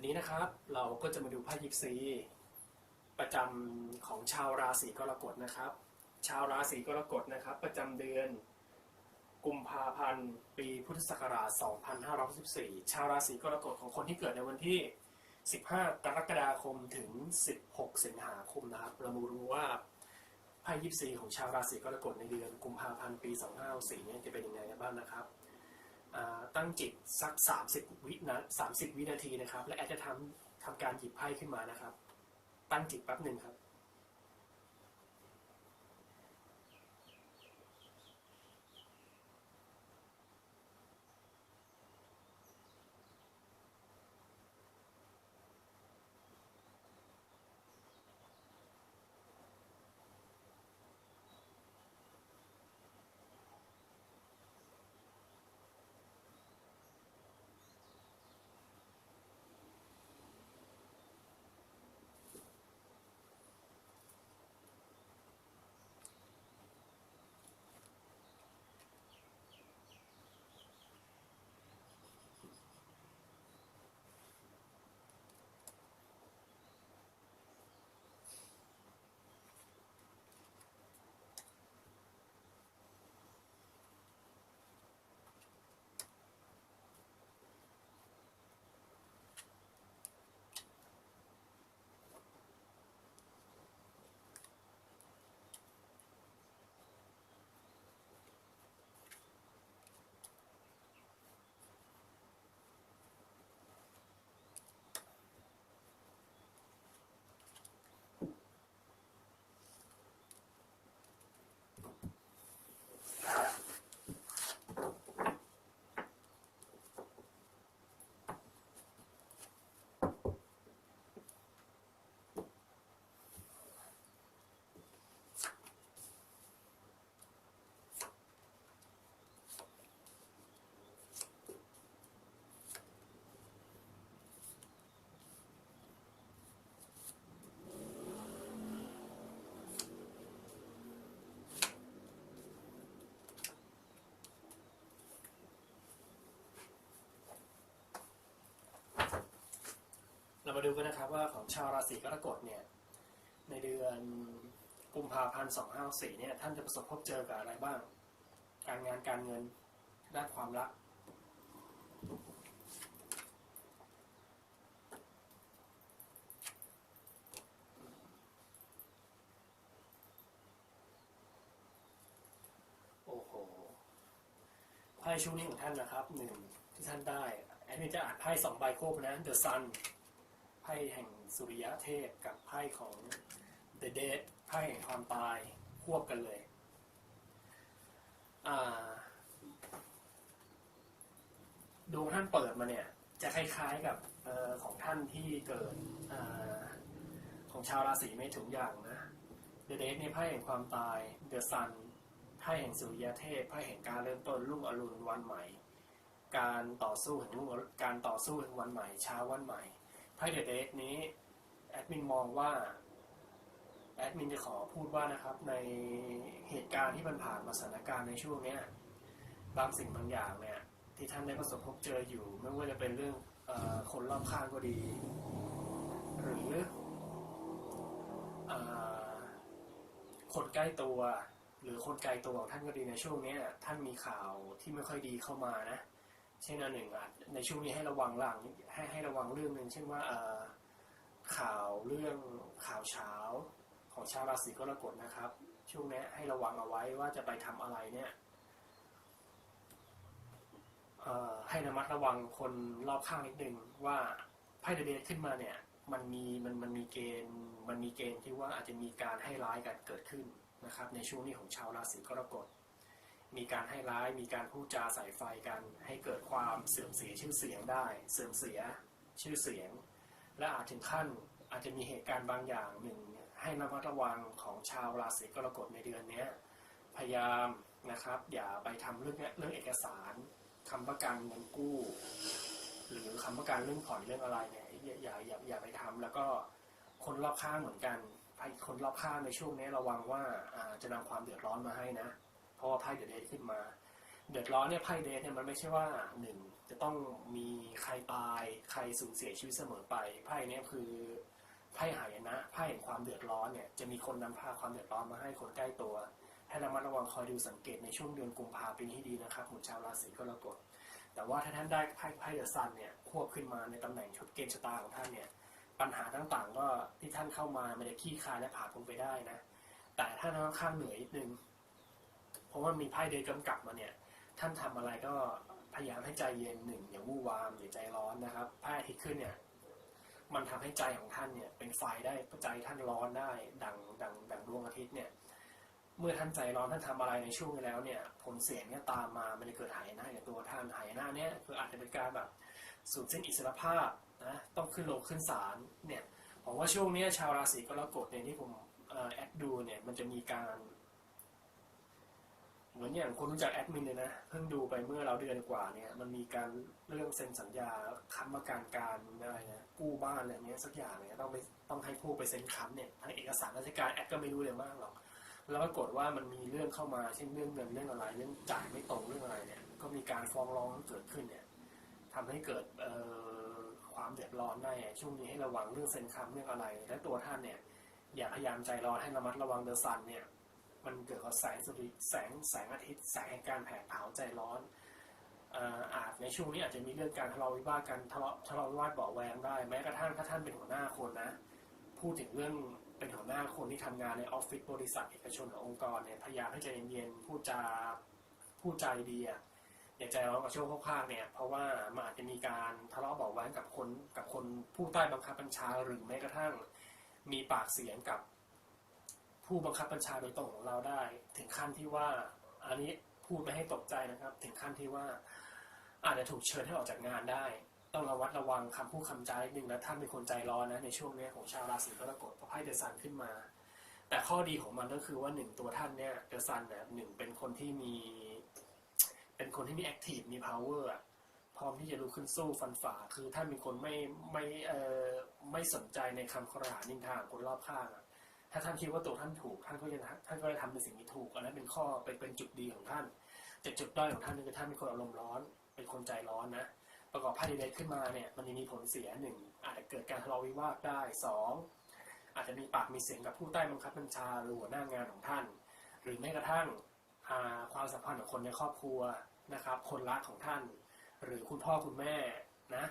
วันนี้นะครับเราก็จะมาดูไพ่ยิปซีประจำของชาวราศีกรกฎนะครับ ชาวราศีกรกฎนะครับ ประจำเดือน กุมภาพันธ์ ปีพุทธศักราช 2564 ชาวราศีกรกฎของคนที่เกิดในวันที่ 15 กรกฎาคมถึง 16 สิงหาคมนะครับ เรามาดูว่าไพ่ยิปซีของชาวราศีกรกฎในเดือนกุมภาพันธ์ปี 2564เนี่ยจะเป็นยังไงกันบ้างนะครับ ตั้งจิตสัก 30 วินะ30 วินาทีนะครับ และแอดจะทำทำการหยิบไพ่ขึ้นมานะครับ ตั้งจิตแป๊บหนึ่งครับ เรามาดูกันนะครับว่าของชาวราศีกรกฎเนี่ยในเดือนกุมภาพันธ์2564เนี่ยท่านจะประสบพบเจอกับอะไรบ้าง การงานการเงินด้านความรักโอ้โหไพ่ช่วงนี้ของท่านนะครับหนึ่งที่ท่านได้แอดมินจะอ่านไพ่สองใบควบนะ The Sun ไพ่แห่งสุริยะเทพกับไพ่ของ The Dead ไพ่แห่งความตายควบกันเลยดวงท่านเปิดมาเนี่ย จะคล้ายๆกับออของท่านที่เกิดอของชาวราศีเมถุนอย่างนะ The Dead ในไพ่แห่งความตาย The Sun ไพ่แห่งสุริยเทพไพ่แห่งการเริ่มต้นรุ่งอรุณวันใหม่ การต่อสู้แห่งรุ่งการต่อสู้แห่งวันใหม่เช้าวันใหม่ ไพ่เดอะเดทนี้แอดมินมองว่าแอดมินจะขอพูดว่านะครับในเหตุการณ์ที่มันผ่านมาสถานการณ์ในช่วงเนี้ยบางสิ่งบางอย่างเนี่ย ที่ท่านได้ประสบพบเจออยู่ ไม่ว่าจะเป็นเรื่องอคนรอบข้างก็ดี หรืออคนใกล้ตัว หรือคนไกลตัวของท่านก็ดีในช่วงนี้ท่านมีข่าวที่ไม่ค่อยดีเข้ามานะ เช่นอันหนึ่งในช่วงนี้ให้ระวังหลังให้ให้ระวังเรื่องหนึ่งเช่นว่าข่าวเรื่องข่าวเช้าของชาวราศีกรกฎนะครับ ช่วงนี้ให้ระวังเอาไว้ว่าจะไปทำอะไรเนี่ยให้ระมัดระวังคนรอบข้างนิดนึงว่าไพ่เดเดขึ้นมาเนี่ยมันมีมันมันมีเกณฑ์มันมีเกณฑ์ที่ว่าอาจจะมีการให้ร้ายกันเกิดขึ้นนะครับ ในช่วงนี้ของชาวราศีกรกฎ มีการให้ร้ายมีการพูดจาใส่ไฟกัน ให้เกิดความเสื่อมเสียชื่อเสียงได้ เสื่อมเสียชื่อเสียง และอาจถึงขั้นอาจจะมีเหตุการณ์บางอย่างหนึ่ง ให้ระมัดระวังของชาวราศีกรกฎในเดือนนี้พยายามนะครับ อย่าไปทำเรื่องเนี้ยเรื่องเอกสารคำประกันเงินกู้ หรือคำประกันเรื่องผ่อนเรื่องอะไรเนี่ยอย่าอย่าอย่าไปทำแล้วก็คนรอบข้างเหมือนกันคนรอบข้างในช่วงนี้ระวังว่าอ่าจะนำความเดือดร้อนมาให้นะ เพราะไพ่เดเดขึ้นมา เดือดร้อนเนี่ยไพ่เดทเนี่ยมันไม่ใช่ว่าหนึ่งจะต้องมีใครตาย ใครสูญเสียชีวิตเสมอไปไพ่เนี่ยคือไพ่หายนะไพ่แห่งความเดือดร้อนเนี่ยจะมีคนนำพาความเดือดร้อนมาให้คนใกล้ตัว ให้ระมัดระวังคอยดูสังเกตในช่วงเดือนกุมภาพันธ์ให้ดีนะครับหมุนชาวราศีกรกฎแต่ว่าถ้าท่านได้ไพ่ไพ่เดอะซันเนี่ยควบขึ้นมาในตำแหน่งชุดเกณฑ์ชะตาของท่านเนี่ยปัญหาต่างๆ ก็ที่ท่านเข้ามามันจะขี้คายและผ่านพ้นไปได้นะ แต่ถ้าท่านค่อนข้างเหนื่อยนิดนึง เพราะว่ามีไพ่เดย์กำกับมาเนี่ย ท่านทำอะไรก็พยายามให้ใจเย็นหนึ่งอย่าวู่วามอย่าใจร้อนนะครับไพ่ทิตย์ขึ้นเนี่ย มันทำให้ใจของท่านเนี่ย เป็นไฟได้ใจท่านร้อนได้ ดังดังดังดวงอาทิตย์เนี่ย เมื่อท่านใจร้อนท่านทำอะไรในช่วงนี้แล้วเนี่ย ผลเสียเนี่ยตามมามันจะเกิดหายหนะในตัวท่านหายหนะเนี่ยคืออาจจะเป็นการแบบสูญสิ้นอิสรภาพนะต้องขึ้นลงขึ้นศาลเนี่ยผมว่าช่วงนี้ชาวราศีกรกฎเนี่ยที่ผมอ่อแอดดูเนี่ยมันจะมีการ เหมือนอย่างคนรู้จักแอดมินเลยนะเพิ่งดูไปเมื่อเราเดือนกว่าเนี่ยมันมีการเรื่องเซ็นสัญญาค้ำประกันการอะไรนะกู้บ้านอะไรเนี้ยสักอย่างเนี่ยต้องไปต้องให้ผู้ไปเซ็นค้ำเนี่ยทางเอกสารราชการแอดก็ไม่รู้เลยมากหรอกแล้วปรากฏว่ามันมีเรื่องเข้ามาเช่นเรื่องเงินเรื่องอะไรเรื่องจ่ายไม่ตรงเรื่องอะไรเนี่ยก็มีการฟ้องร้องเกิดขึ้นเนี่ยทำให้เกิดเอ่อความเดือดร้อนได้ช่วงนี้ให้ระวังเรื่องเซ็นค้ำเรื่องอะไร และตัวท่านเนี่ยอย่าพยายามใจร้อนให้ระมัดระวังเดอะซันเนี่ย มันเกิดกับแสงสุริแสงแสงอาทิตย์แสงแห่งการแผดเผาใจร้อนอาจในช่วงนี้อาจจะมีเรื่องการทะเลาะวิวาทกันทะเลาะทะเลาะวิวาทเบาแวงได้ แม้กระทั่งถ้าท่านเป็นหัวหน้าคนนะ พูดถึงเรื่องเป็นหัวหน้าคนที่ทำงานในออฟฟิศบริษัทเอกชนหรือองค์กรเนี่ยพยายามให้ใจเย็นๆพูดจาพูดใจดีอะอย่าใจร้อนกับช่วงข้างๆเนี่ย เพราะว่ามันอาจจะมีการทะเลาะเบาแวงกับคนกับคนผู้ใต้บังคับบัญชาหรือแม้กระทั่งมีปากเสียงกับ ผู้บังคับบัญชาโดยตรงของเราได้ ถึงขั้นที่ว่าอันนี้พูดไม่ให้ตกใจนะครับ ถึงขั้นที่ว่า อาจจะถูกเชิญให้ออกจากงานได้ ต้องระวัดระวังคำพูดคำจานิดนึงและท่านเป็นคนใจร้อนนะในช่วงนี้ของชาวราศีกรกฎเพราะไพ่เดซันขึ้นมา แต่ข้อดีของมันก็คือว่าหนึ่งตัวท่านเนี่ยเดซันเนี่ยหนึ่งเป็นคนที่มี เป็นคนที่มีแอคทีฟมี power อะพร้อมที่จะลุกขึ้นสู้ฟันฝ่า คือท่านเป็นคนไม่ไม่เอ่อไม่สนใจในคำครหานินทางคนรอบข้างอะ ถ้าท่านคิดว่าตัวท่านถูกท่านก็จะท่านก็จะทำในสิ่งที่ถูกอันนั้นเป็นข้อเป็นเป็นจุดดีของท่านแต่จุดด้อยของท่านคือท่านเป็นคนอารมณ์ร้อน เป็นคนใจร้อนนะประกอบไพ่ใดๆขึ้นมาเนี่ยมันจะมีผลเสียหนึ่งอาจจะเกิดการทะเลาะวิวาทได้สองอาจจะมีปากมีเสียงกับผู้ใต้บังคับบัญชาหรือหัวหน้างานของท่าน หรือแม้กระทั่งความสัมพันธ์ของคนในครอบครัวนะครับ คนรักของท่าน หรือคุณพ่อคุณแม่นะ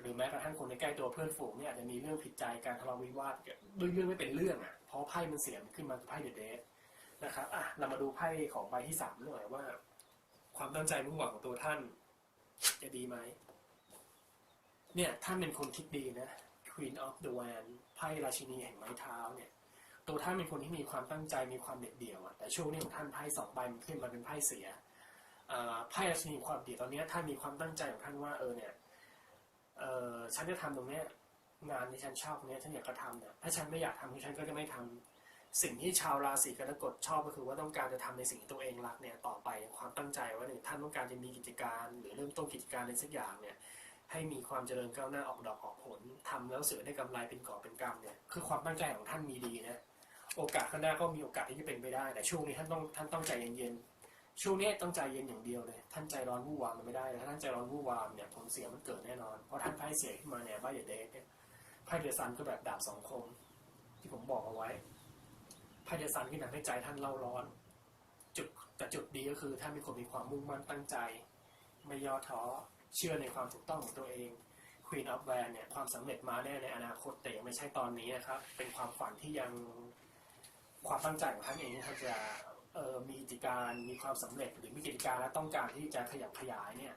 หรือแม้กระทั่งคนในใกล้ตัวเพื่อนฝูงเนี่ยอาจจะมีเรื่องผิดใจการทะเลาะวิวาทด้วยเรื่องไม่เป็นเรื่องอะ เพราะไพ่มันเสียมขึ้นมาคือไพ่เดอะเดนะครับอะเรามาดูไพ่ของใบที่สามหน่อยว่า ความตั้งใจมุ่งหวังของตัวท่าน จะดีไหมเนี่ยท่านเป็นคนคิดดีนะ Queen of the Wand ไพ่ราชินีแห่งไม้เท้าเนี่ย ตัวท่านเป็นคนที่มีความตั้งใจมีความเด็ดเดี่ยวอะแต่ช่วงนี้ของท่านไพ่สองใบมันขึ้นมาเป็นไพ่เสียไพ่ราชินีความเดี่ยวตอนนี้ท่านมีความตั้งใจของท่านว่าเออเนี่ยเออฉันจะทำตรงเนี้ย งานที่ฉันชอบเนี้ยฉันอยากจะทำเนี่ยถ้าฉันไม่อยากทำคือฉันก็จะไม่ทำสิ่งที่ชาวราศีกรกฎชอบก็คือว่าต้องการจะทำในสิ่งที่ตัวเองรักเนี่ยต่อไปความตั้งใจว่าเนี่ยท่านต้องการจะมีกิจการ หรือเริ่มต้นกิจการในสักอย่างเนี่ยให้มีความเจริญก้าวหน้าออกดอกออกผลทำแล้วเสือได้กำไรเป็นก่อบเป็นกำเนี่ยคือความตั้งใจของท่านมีดีนะโอกาสข้างหน้าก็มีโอกาสที่จะเป็นไปได้ แต่ช่วงนี้ท่านต้องท่านต้องใจเย็นๆช่วงนี้ต้องใจเย็นอย่างเดียวเลย ท่านใจร้อนวู่วามมันไม่ได้ถ้าท่านใจร้อนวู่วามเนี่ยผลเสียมันเกิดแน่นอนเพราะท่านไพ่เสียขึ้นมาเนี่ยบ้าอย่าเดทเนี่ย ไพ่เดอะซันก็แบบดาบสองคม ที่ผมบอกเอาไว้ไพ่เดอะซันที่ทำให้ใจท่านเล่าร้อน จุดแต่จุดดีก็คือท่านเป็นคนมีความมุ่งมั่นตั้งใจ ไม่ย่อท้อเชื่อในความถูกต้องของตัวเอง Queen of w a n เนี่ยความสำเร็จมาแน่ในอนาคตแต่ยังไม่ใช่ตอนนี้นะครับ เป็นความฝันที่ยังความตั้งใจของท่านเองท่านจะเออมีกิจการมีความสำเร็จหรือมีกิจการและต้องการที่จะขยับขยายเนี่ย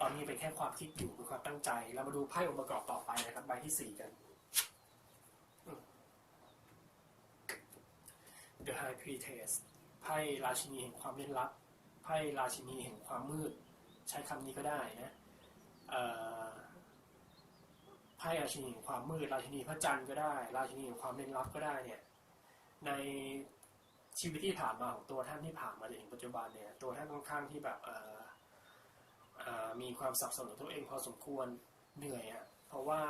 ตอนนี้เป็นแค่ความคิดอยู่เป็นความตั้งใจ เรามาดูไพ่องค์ประกอบต่อไปนะครับใบที่สี่กัน The High Priestess ไพ่ราชินีแห่งความเล่นลับไพ่ราชินีแห่งความมืด ใช้คำนี้ก็ได้นะไพ่ราชินีแห่งความมืด ราชินีพระจันทร์ก็ได้ ราชินีแห่งความเล่นลับก็ได้เนี่ยในชีวิตที่ผ่านมาของตัวท่านที่ผ่านมาจนถึงปัจจุบันเนี่ยตัวท่านค่อนข้างที่แบบมีความสับสนกับตัวเองพอสมควรเหนื่อยอะ่ะเพราะว่า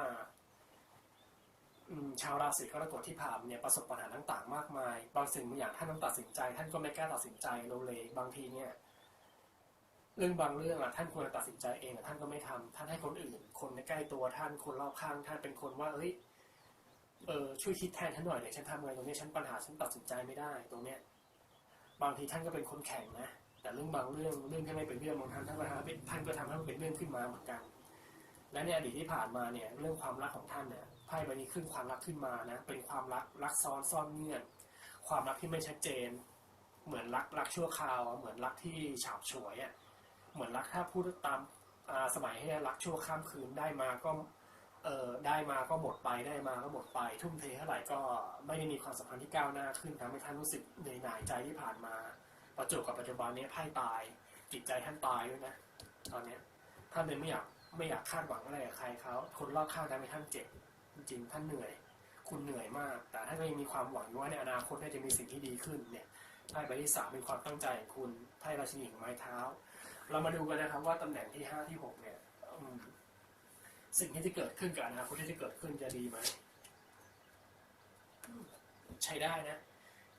ชาวราศีกรกฎที่ผ่านเนี่ยประสบปัญหาต่างๆ มากมาย บางสิ่งบางอย่างท่านต้องตัดสินใจ ท่านก็ไม่กล้าตัดสินใจโลเลบางทีเนี่ย เรื่องบางเรื่องอะท่านควรตัดสินใจเองอะท่านก็ไม่ทำท่านให้คนอื่น คนในใกล้ตัวท่านคนรอบข้าง ท่านเป็นคนว่าเอ้ยเออช่วยคิดแทนฉันหน่อยเดี๋ยวฉันทำไงตรงนี้ฉันปัญหาฉันตัดสินใจไม่ได้ ตรงเนี้ย บางทีท่านก็เป็นคนแข็งนะแต่เรื่องบางเรื่องเรื่องที่ไม่เป็นเรื่องบางท่านท่านก็ทำให้ท่านก็ทำให้มันเป็นเรื่องขึ้นมาเหมือนกัน และในอดีตที่ผ่านมาเนี่ยเรื่องความรักของท่านเนี่ยไพ่ใบนี้ขึ้นความรักขึ้นมานะเป็นความรักรักซ้อนซ่อนเงื่อน ความรักที่ไม่ชัดเจน เหมือนรักรักชั่วคราว เหมือนรักที่ฉาบฉวยอะเหมือนรักถ้าพูดตามสมัยให้รักชั่วข้ามคืนได้มาก็เออได้มาก็หมดไปได้มาก็หมดไป ทุ่มเทเท่าไหร่ก็ไม่ได้มีความสัมพันธ์ที่ก้าวหน้าขึ้นทำให้ท่านรู้สึกเหนื่อยหน่ายใจที่ผ่านมา ประจวบกับปัจจุบันเนี้ไพ่ตาย จิตใจท่านตายด้วยนะ ตอนเนี้ยท่านเลยไม่อยาก ไม่อยากคาดหวังอะไรกับใครเขาคนรอบข้างทำให้ท่านเจ็บจริงท่านเหนื่อย คุณเหนื่อยมาก แต่ท่านก็ยังมีความหวังว่าในอนาคตเนี่ยจะมีสิ่งที่ดีขึ้นเนี่ยไพ่ใบที่สามเป็นความตั้งใจของคุณไพ่ราชินีของไม้เท้า เรามาดูกันนะครับว่าตำแหน่งที่ห้าที่หกเนี่ยสิ่งที่จะเกิดขึ้นกับอนาคตที่จะเกิดขึ้นจะดีไหมใช้ได้นะ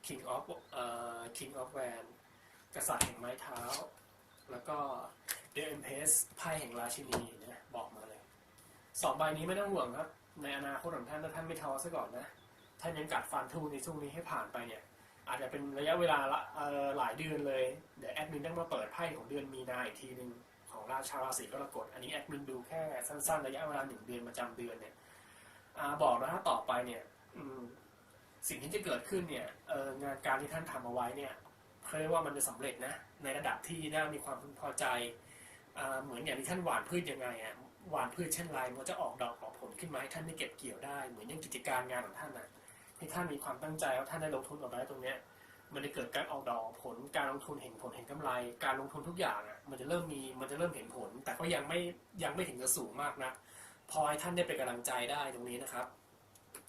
King of เอ่อ King of w a n กษัตริย์แห่งไม้เท้า แล้วก็ The Empress ไพ่แห่งราชินีนะบอกมาเลย สองใบนี้ไม่ต้องห่วงครับ ในอนาคตของท่านถ้าท่านไม่ท้อซะก่อนนะ ท่านยังกัดฟันทูในช่วงนี้ให้ผ่านไปเนี่ย อาจจะเป็นระยะเวลาละหลายเดือนเลย เดี๋ยวแอดมินต้องมาเปิดไพ่ของเดือนมีนาอีกทีหนึ่งของราชาราศีกรกฎ อันนี้แอดมินดูแค่สั้นๆ ระยะเวลาหนึ่งเดือนประจำเดือนเนี่ยอบอกแล้วถ้าต่อไปเนี่ยอืสิ่งที่จะเกิดขึ้นเนี่ยงานการที่ท่านทำเอาไว้เนี่ยเขาเรียกว่ามันจะสำเร็จนะในระดับที่น่ามีความพึงพอใจอเหมือนอย่างที่ท่านหวานพืชยังไงอะ หวานพืชเช่นไรมันจะออกดอกออกผลขึ้นมาให้ท่านได้เก็บเกี่ยวได้เหมือนอย่างกิจการงานของท่านนะที่ท่านมีความตั้งใจว่าท่านได้ลงทุนออกไปตรงเนี้ยมันจะเกิดการออกดอกผลการลงทุนเห็นผลเห็นกำไร การลงทุนทุกอย่างอะมันจะเริ่มมีมันจะเริ่มเห็นผล แต่ก็ยังไม่ยังไม่ถึงกับสูงมากนะพอให้ท่านได้เป็นกำลังใจได้ตรงนี้นะครับ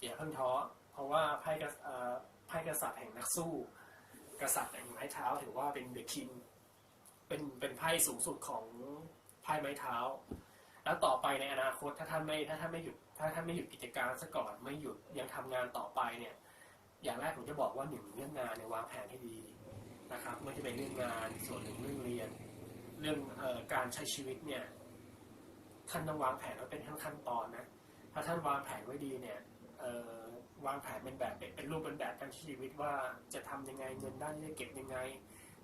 อย่าเพิ่งท้อเพราะว่าไพ่กริย์เอ่อไพ่กษัตริย์แห่งนักสู้ กษัตริย์แห่งไม้เท้าถือว่าเป็นเดอะคิงเป็นเป็นไพ่สูงสุดของไพ่ไม้เท้า แล้วต่อไปในอนาคตถ้าท่านไม่ถ้าท่านไม่หยุดถ้าท่านไม่หยุดกิจการซะก่อนไม่หยุดยังทำงานต่อไปเนี่ย อย่างแรกผมจะบอกว่าหนึ่งเรื่องงานเนี่ยวางแผนให้ดีนะครับไม่ว่าจะเป็นเรื่องงานส่วนหนึ่งเรื่องเรียน เรื่องออการใช้ชีวิตเนี่ยท่านต้องวางแผนไว้เป็นขั้นขั้นตอนนะถ้าท่านวางแผนไว้ดีเนี่ยวางแผนเป็นแบบเป็นรูปเป็นแบบการชีวิตว่าจะทำยังไงเงินด้านจะเก็บยังไง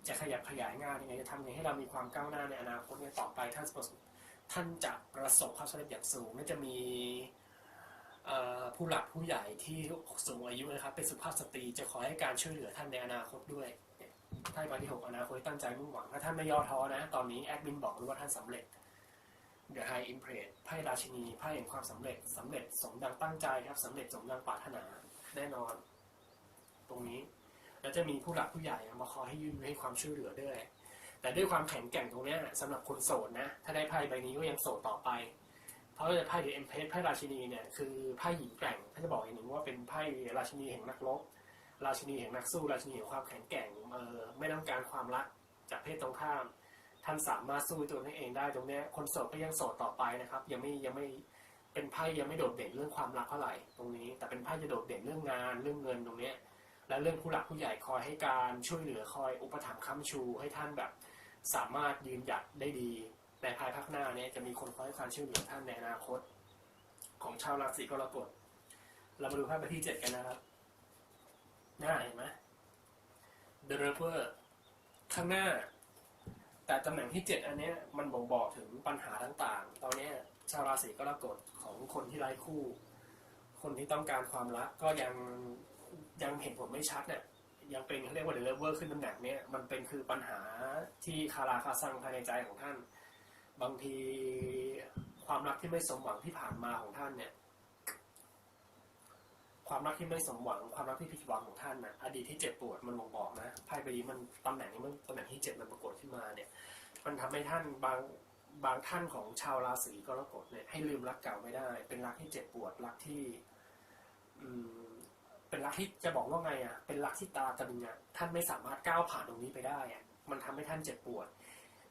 จะขยับขยายงานยังไงจะทำยังไงให้เรามีความก้าวหน้าในอนาคตเนี่ยต่อไปท่านประสบ ท่านจะประสบความสำเร็จอย่างสูงและจะมีผู้หลักผู้ใหญ่ที่สูงอายุนะครับ เป็นสุภาพสตรีจะขอให้การช่วยเหลือท่านในอนาคตด้วยเนี่ยไพ่ใบที่หกอนาคตตั้งใจมุ่งหวังถ้าท่านไม่ย่อท้อนะ ตอนนี้แอดมินบอกเลยว่าท่านสำเร็จ The High Impress ไพ่ราชินีไพ่แห่งความสำเร็จสำเร็จสมดังตั้งใจครับสำเร็จสมดังปรารถนาแน่นอน ตรงนี้ แล้วจะมีผู้หลักผู้ใหญ่มาคอยให้ยื่นให้ความช่วยเหลือด้วย แต่ด้วยความแข็งแกร่งตรงนี้ยสำหรับคนโสดนะ ถ้าได้ไพ่ใบนี้ก็ยังโสดต่อไป เพราะว่าไพ่เดอะเอ็มเพสไพ่ราชินีเนี่ยคือไพ่หญิงแกร่งท่านจะบอกอย่างหนึ่งว่าเป็นไพ่ราชินีแห่งนักรบราชินีแห่งนักสู้ราชินีแห่งความแข็งแกร่งเออไม่ต้องการความรักจากเพศตรงข้าม ท่านสามารถสู้ตัวท่นเองได้ตรงนี้คนโสดก็ยังโสดต่อไปนะครับ ยังไม่ยังไม่เป็นไพ่ยังไม่โดดเด่นเรื่องความรักเท่าไหร่ตรงนี้ แต่เป็นไพ่จะโดดเด่นเรื่องงานเรื่องเงินตรงนี้และเรื่องผู้หลักผู้ใหญ่คอยให้การช่วยเหลือคอยอุปถัมภ์ค้ำชูให้ท่านแบบ สามารถยืนหยัดได้ดีในภายภาคหน้าเนี่ยจะมีคนคอยให้ความช่วยเหลือท่านในอนาคต ของชาวราศีกรกฎเรามาดูภาพไปที่เจ็ดกันนะครับหน้าเห็นไหม The River ข้างหน้า แต่ตำแหน่งที่เจ็ดอันเนี้ยมันบ่งบอกถึงปัญหาต่างๆ ตอนเนี้ยชาวราศีกรกฎของคนที่ไร้คู่ คนที่ต้องการความรักก็ยังยังเห็นผลไม่ชัดเนี่ย ยังเป็นเขาเรียกว่า The River ขึ้นตำแหน่งเนี้ยมันเป็นคือปัญหาที่คาราคาซังภายในใจของท่าน บางทีความรักที่ไม่สมหวังที่ผ่านมาของท่านเนี่ย ความรักที่ไม่สมหวัง ความรักที่ผิดหวังของท่านนะอดีตที่เจ็บปวดมันบ่งบอกนะไพ่ใบนี้มันตำแหน่งนี้มันตำแหน่งที่เจ็ดมันปรากฏขึ้นมาเนี่ย มันทำให้ท่านบางบางท่านของชาวราศีกรกฎเนี่ยให้ลืมรักเก่าไม่ได้ เป็นรักที่เจ็บปวดรักที่ อืม เป็นรักที่จะบอกว่าไงอะ เป็นรักที่ตาตรึงอะท่านไม่สามารถก้าวผ่านตรงนี้ไปได้อะมันทำให้ท่านเจ็บปวด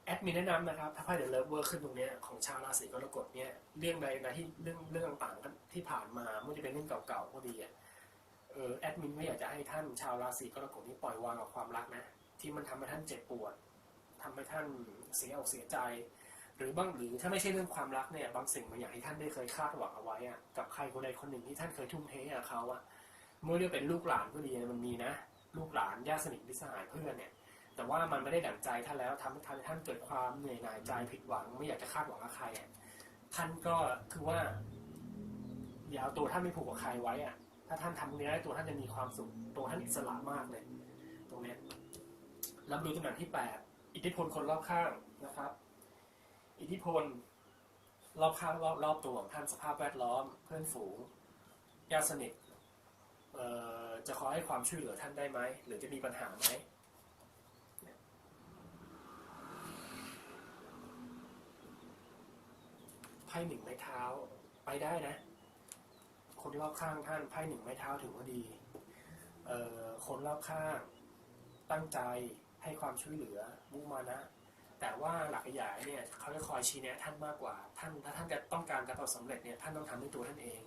แอดมินแนะนำนะครับ ถ้าไพ่เดอะเลิฟเวอร์ขึ้นตรงนี้ของชาวราศีกรกฎเนี่ยเรื่องใดนะที่เรื่องเรื่องต่างๆที่ผ่านมาไม่ว่าจะเป็นเรื่องเก่าๆก็ดีอะเออแอดมินไม่อยากจะให้ท่านชาวราศีกรกฎนี้ปล่อยวางกับความรักนะ ที่มันทำให้ท่านเจ็บปวดทำให้ท่านเสียอกเสียใจ หรือบางหรือถ้าไม่ใช่เรื่องความรักเนี่ยบางสิ่งบางอย่างที่ท่านได้เคยคาดหวังเอาไว้อะกับใครคนใดคนหนึ่งที่ท่านเคยทุ่มเทให้กับเขาอะ เมื่อเรียกเป็นลูกหลานก็ดีมันมีนะ ลูกหลานญาติสนิทมิตรสหายเพื่อนเนี่ย แต่ว่ามันไม่ได้ดั่งใจท่านแล้วทำให้ทำให้ท่านเกิดความเหนื่อยหน่ายใจผิดหวัง ไม่อยากจะคาดหวังกับใครอะท่านก็คือว่าอย่าเอาตัวท่านไม่ผูกกับใครไว้อะถ้าท่านทำตรงนี้ได้ตัวท่านจะมีความสุขตัวท่านอิสระมากเลย ตรงเนี้ยรับรู้ตำแหน่งที่แปดอิทธิพลคนรอบข้างนะครับ อิทธิพลรอบข้างรอบรอบตัวของท่านสภาพแวดล้อม เพื่อนฝูงญาติสนิท จะคอให้ความช่วยเหลือท่านได้ไหม หรือจะมีปัญหาไหมไพ่หนึ่งไม้เท้าไปได้นะ คนรอบข้างท่านไพ่หนึ่งไม้เท้าถือว่าดีเคนรอบข้างตั้งใจให้ความช่วยเหลือมุ่งมานะ แต่ว่าหลักใหญ่เนี่ยเขาจะคอยชี้แนะท่านมากกว่า ท่านถ้าท่านจะต้องการการประสบสำเร็จเนี่ยท่านต้องทำด้วยตัวท่านเอง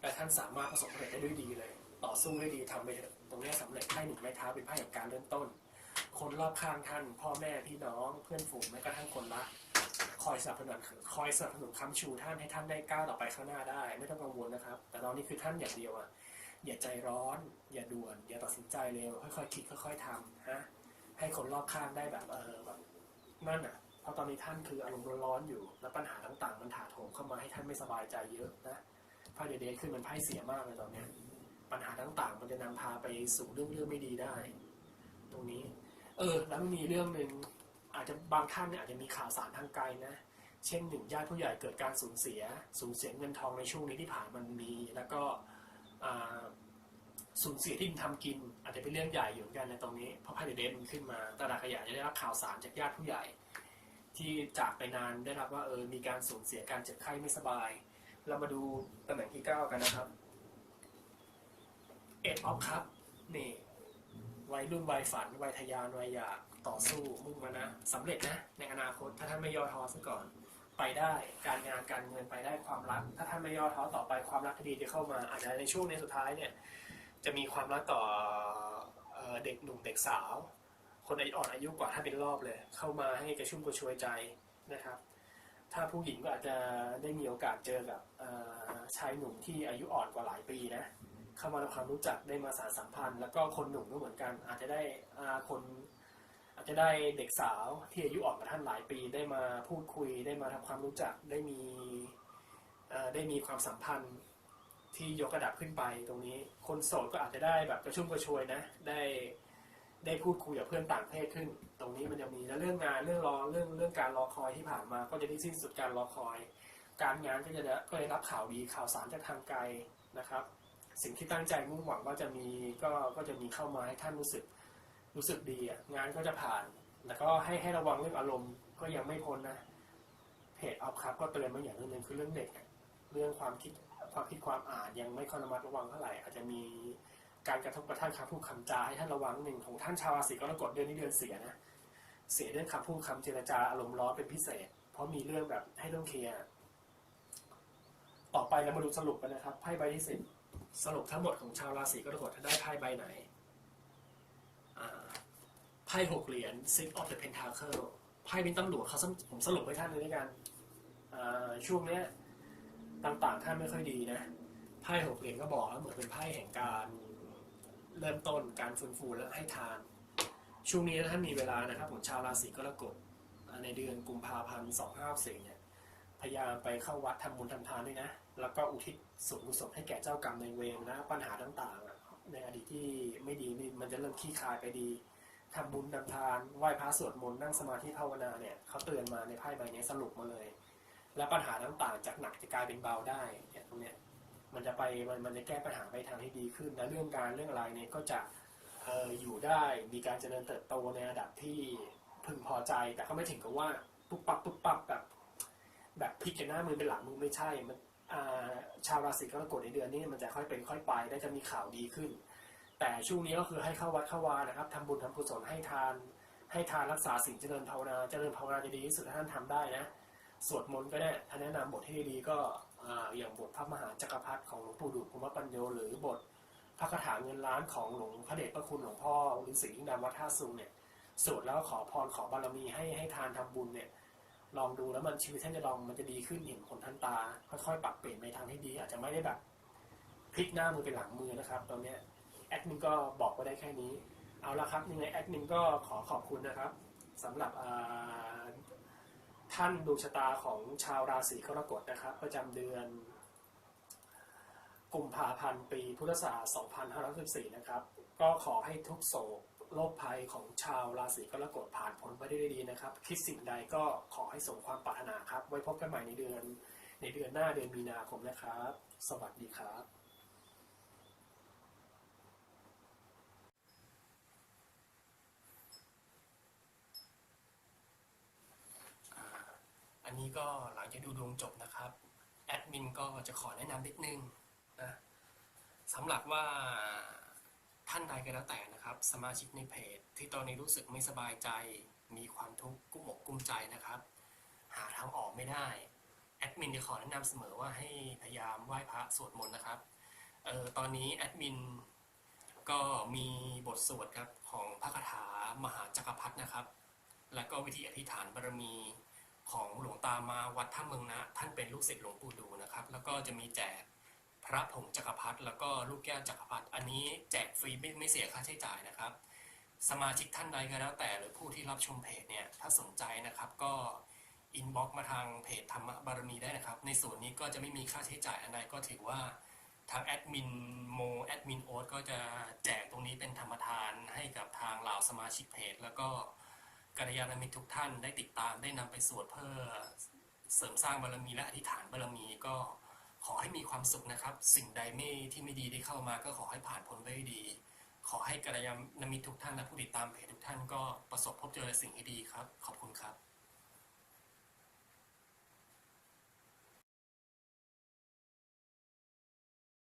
แต่ท่านสามารถประสบสำเร็จได้ด้วยดีเลย ต่อสู้ได้ดีทำไปเถอะตรงนี้สำเร็จไพ่หนึ่งไม้เท้าเป็นไพ่แห่งการเริ่มต้น คนรอบข้างท่าน พ่อแม่พี่น้องเพื่อนฝูงแม้กระทั่งคนรักคอยสนับสนุนคอยสนับสนุนค้ำชูท่านให้ท่านได้ก้าวต่อไปข้างหน้าได้ ไม่ต้องกังวลนะครับ แต่ตอนนี้คือท่านอย่างเดียวอะอย่าใจร้อน อย่าด่วน อย่าตัดสินใจเร็วค่อยๆคิดค่อยๆทำฮะให้คนรอบข้างได้แบบเออแบบนั่นอะเพราะตอนนี้ท่านคืออารมณ์ร้อนๆอยู่ แล้วปัญหาต่างๆ มันถาโถมเข้ามาให้ท่านไม่สบายใจเยอะนะไพ่เดเดย์ขึ้นมันไพ่เสียมากเลยตอนเนี้ย ปัญหาต่างๆ มันจะนำพาไปสู่เรื่องเรื่องไม่ดีได้ ตรงนี้ เออ แล้วมีเรื่องหนึ่งอาจจะบางท่านเนี่ยอาจจะมีข่าวสารทางไกลนะ เช่นหนึ่งญาติผู้ใหญ่เกิดการสูญเสีย สูญเสียเงินทองในช่วงนี้ที่ผ่านมันมี แล้วก็สูญเสียที่ดินทำกิน อาจจะเป็นเรื่องใหญ่อยู่เหมือนกันในตรงนี้ เพราะไพ่เดเดนมันขึ้นมาตลาดขยะจะได้รับข่าวสารจากญาติผู้ใหญ่ ที่จากไปนานได้รับว่าเออมีการสูญเสียการเจ็บไข้ไม่สบาย เรามาดูตำแหน่งที่เก้ากันนะครับ เอ็ดออฟครับ นี่ วัยรุ่นวัยฝัน วัยทยานวัยอยากต่อสู้มุ่งมานะสำเร็จนะ ในอนาคตถ้าท่านไม่ย่อท้อซะก่อน ไปได้การงานการเงินไปได้ความรัก ถ้าท่านไม่ย่อท้อต่อไปความรักดีจะเข้ามา อาจจะในช่วงในสุดท้ายเนี่ย จะมีความรักต่อเด็กหนุ่มเด็กสาว คนอ่อนอายุกว่าถ้าเป็นรอบเลย เข้ามาให้กระชุ่มกระชวยใจนะครับ ถ้าผู้หญิงก็อาจจะได้มีโอกาสเจอกับชายหนุ่มที่อายุอ่อนกว่าหลายปีนะ เข้ามาทำความรู้จักได้มาสานสัมพันธ์ แล้วก็คนหนุ่มก็เหมือนกัน อาจจะได้อาคนอาจจะได้เด็กสาวที่อายุอ่อนกว่าท่านหลายปีได้มาพูดคุย ได้มาทำความรู้จักได้มีได้มีความสัมพันธ์ที่ยกระดับขึ้นไปตรงนี้ คนโสดก็อาจจะได้แบบกระชุ่มกระชวยนะ ได้ได้พูดคุยกับเพื่อนต่างเพศขึ้น ตรงนี้มันจะมีแล้วเรื่องงานเรื่องรอเรื่องเรื่องการรอคอยที่ผ่านมา ก็จะได้สิ้นสุดการรอคอย การงานก็จะได้ก็ได้รับข่าวดีข่าวสารจากทางไกลนะครับ สิ่งที่ตั้งใจมุ่งหวังว่าจะมีก็ก็จะมีเข้ามาให้ท่านรู้สึกรู้สึกดีอะงานก็จะผ่าน แล้วก็ให้ให้ระวังเรื่องอารมณ์ก็ยังไม่พ้นนะเพจออฟครับก็เตือนมาอย่างหนึงคือเรื่องเด็กเรื่องความคิดความคิดความอ่านยังไม่ค่อยระมัดระวังเท่าไหร่อาจจะมีการกระทบกระทั่งคำพูดคำจาให้ท่านระวังหนึ่งของท่านชาวราศีกรกฎเดือนนี้เดือนเสียนะเสียเรื่องคำพูดคำเจรจาอารมณ์ร้อนเป็นพิเศษ เพราะมีเรื่องแบบให้ต้องเคลียร์ต่อไปเรามาดูสรุปกันนะครับไพ่ใบที่สิบ สรุปทั้งหมดของชาวราศีกรกฎท่านได้ไพ่ใบไหนไพ่หกเหรียญ six of the pentacle ไพ่เป็นตำรวจเขาสรุปผมสรุปให้ท่านเลยด้วยกันช่วงเนี้ยต่างๆท่านไม่ค่อยดีนะไพ่หกเหรียญก็บอกแล้วเหมือนเป็นไพ่แห่งการเริ่มต้นการฟื้นฟูและให้ทาน ช่วงนี้ถ้าท่านมีเวลานะครับผมชาวราศีกรกฎในเดือนกุมภาพันธ์สองห้าสี่เนี่ยพยายามไปเข้าวัดทำบุญทำทานด้วยนะ แล้วก็อุทิศส่วนกุศลให้แก่เจ้ากรรมในเวรนะปัญหาต่างๆ ในอดีตที่ไม่ดีนี่มันจะเริ่มขี้คายไปดีทำบุญทำทานไหว้พระสวดมนต์นั่งสมาธิภาวนาเนี่ยเขาเตือนมาในไพ่ใบนี้สรุปมาเลย และปัญหาต่างๆ จากหนักจะกลายเป็นเบาได้เนี่ยตรงเนี้ยมันจะไปมันมันจะแก้ปัญหาไปทางที่ดีขึ้นและเรื่องการเรื่องอะไรเนี่ยก็จะเอออยู่ได้มีการเจริญเติบโตในระดับที่พึงพอใจ แต่ก็ไม่ถึงกับว่าปุ๊บปั๊บปุ๊บปั๊บแบบแบบพลิกจากหน้ามือเป็นหลังมือไม่ใช่มัน ชาวราศีกรกฎในเดือนนี้มันจะค่อยเป็นค่อยไปได้จะมีข่าวดีขึ้น แต่ช่วงนี้ก็คือให้เข้าวัดเข้าวานะครับทำบุญทำกุศลให้ทาน ให้ทานรักษาสิ่งเจริญภาวนาเจริญภาวนาจะดีที่สุดถ้าท่านทำได้นะสวดมนต์ก็ได้ท่านแนะนำบทที่ดีก็ออย่างบทพระมหาจักรพรรดิของหลวงปู่ดูลย์ภูมิปัญโยหรือบทพระคาถาเงินล้านของหลวงพระเดชพระคุณหลวงพ่อฤาษีดำวัดท่าซุงเนี่ยสวดแล้วขอพรขอบารมีให้ให้ทานทำบุญเนี่ย ลองดูแล้วมันชีวิตท่านจะลองมันจะดีขึ้นเห็นผลทันตา ค่อยๆปรับเปลี่ยนไปทางที่ดี อาจจะไม่ได้แบบพลิกหน้ามือเป็นหลังมือนะครับ ตอนนี้แอดมินก็บอกไว้ได้แค่นี้ เอาละครับยังไงแอดมินก็ขอขอบคุณนะครับสำหรับท่านดวงชะตาของชาวราศีกรกฎนะครับ ประจำเดือนกุมภาพันธ์ปีพุทธศักราช 2514 นะครับ ก็ขอให้ทุกโศก โรคภัยของชาวราศีกรกฎผ่านพ้นไปได้ดีนะครับ คิดสิ่งใดก็ขอให้สมความปรารถนาครับ ไว้พบกันใหม่ในเดือน ในเดือนหน้าเดือนมีนาคมนะครับ สวัสดีครับอันนี้ก็หลังจากดูดวงจบนะครับ แอดมินก็จะขอแนะนำนิดนึงนะสำหรับว่าท่านใดก็แล้วแต่นะ ครับ สมาชิกในเพจ ที่ตอนนี้รู้สึกไม่สบายใจ มีความทุกข์กุ้มอกกุ้มใจนะครับ หาทางออกไม่ได้แอดมินจะขอแนะนำเสมอว่าให้พยายามไหว้พระสวดมนต์นะครับเออตอนนี้แอดมินก็มีบทสวดครับของพระคาถามหาจักรพรรดินะครับ และก็วิธีอธิษฐานบารมีของหลวงตามาวัดท่าเมืองนะ ท่านเป็นลูกศิษย์หลวงปู่ดูนะครับ แล้วก็จะมีแจก พระผงจักรพรรดิแล้วก็ลูกแก้วจักรพรรดิอันนี้แจกฟรีไม่ไม่เสียค่าใช้จ่ายนะครับ สมาชิกท่านใดก็แล้วแต่หรือผู้ที่รับชมเพจเนี่ยถ้าสนใจนะครับก็อินบ็อกมาทางเพจธรรมบารมีได้นะครับ ในส่วนนี้ก็จะไม่มีค่าใช้จ่ายอันใดก็ถือว่าทางแอดมินโมแอดมินโอ๊ตก็จะแจกตรงนี้เป็นธรรมทานให้กับทางเหล่าสมาชิกเพจ แล้วก็กัลยาณมิตรทุกท่านได้ติดตามได้นำไปสวดเพื่อเสริมสร้างบารมีและอธิษฐานบารมีก็ ขอให้มีความสุขนะครับ สิ่งใดไม่ที่ไม่ดีได้เข้ามาก็ขอให้ผ่านพ้นไปด้ดี ขอให้กระยาณมิตรทุกท่านและผู้ติดตามเพจทุกท่านก็ประสบพบเจอสิ่งที่ดีครับ ขอบคุณครับ